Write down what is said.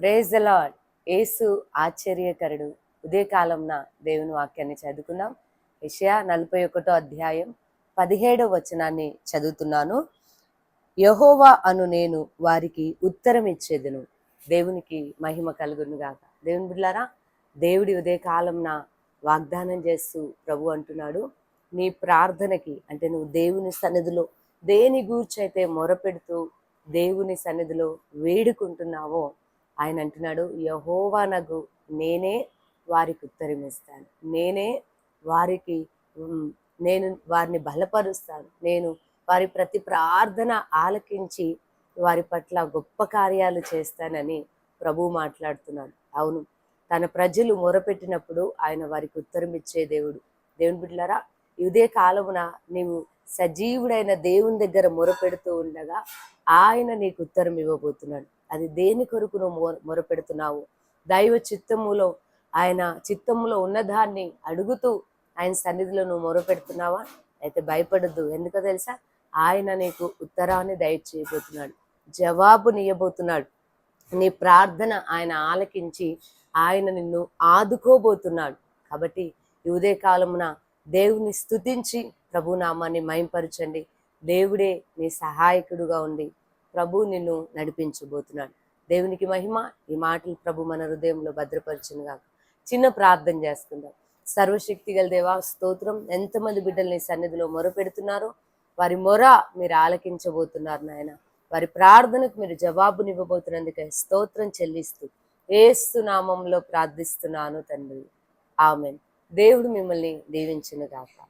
Praise the lord ఆశ్చర్యకరుడు. ఉదయకాలంన దేవుని వాక్యాన్ని చదువుకుందాం. యెషయా నలభై ఒకటో అధ్యాయం పదిహేడో వచనాన్ని చదువుతున్నాను. యహోవా అను నేను వారికి ఉత్తరం ఇచ్చేదను. దేవునికి మహిమ కలుగును గాక. దేవుని బిడ్డారా దేవుడి ఉదయకాలంన వాగ్దానం చేస్తూ ప్రభు అంటున్నాడు. నీ ప్రార్థనకి అంటే నువ్వు దేవుని సన్నిధిలో దేని గూర్చి అయితే మొరపెడుతూ దేవుని సన్నిధిలో వేడుకుంటున్నావో ఆయన అంటున్నాడు యహోవానగు నేనే వారికి ఉత్తరం ఇస్తాను. నేనే వారికి నేను వారిని బలపరుస్తాను. నేను వారి ప్రతి ప్రార్థన ఆలకించి వారి పట్ల గొప్ప కార్యాలు చేస్తానని ప్రభు మాట్లాడుతున్నాడు. అవును తన ప్రజలు మొరపెట్టినప్పుడు ఆయన వారికి ఉత్తరం ఇచ్చే దేవుడు. దేవుని బిడ్డలారా ఇదే కాలమున నీవు సజీవుడైన దేవుని దగ్గర మొరపెడుతూ ఉండగా ఆయన నీకు ఉత్తరం ఇవ్వబోతున్నాడు. అది దేని కొరకు నువ్వు మొర మొరపెడుతున్నావు? దైవ చిత్తములో ఆయన చిత్తములో ఉన్నదాన్ని అడుగుతూ ఆయన సన్నిధిలో నువ్వు మొరపెడుతున్నావా? అయితే భయపడద్దు. ఎందుకో తెలుసా? ఆయన నీకు ఉత్తరాన్ని దయచేయబోతున్నాడు. జవాబునియబోతున్నాడు నీ ప్రార్థన ఆయన ఆలకించి ఆయన నిన్ను ఆదుకోబోతున్నాడు. కాబట్టి ఈ ఉదయకాలమున దేవుని స్థుతించి ప్రభు నామాన్ని మయంపరచండి దేవుడే నీ సహాయకుడుగా ఉండి ప్రభు నిన్ను నడిపించబోతున్నాడు. దేవునికి మహిమ ఈ మాటలు ప్రభు మన హృదయంలో భద్రపరిచింది కాక చిన్న ప్రార్థన చేసుకుందాం. సర్వశక్తి గల దేవా స్తోత్రం. ఎంతమంది బిడ్డలు నీ సన్నిధిలో మొర పెడుతున్నారో వారి మొర మీరు ఆలకించబోతున్నారు నాయన. వారి ప్రార్థనకు మీరు జవాబునివ్వబోతున్నందుకే స్తోత్రం చెల్లిస్తూ ఏస్తు నామంలో ప్రార్థిస్తున్నాను తండ్రి. ఆమెన్. దేవుడు మిమ్మల్ని దీవించును గాక.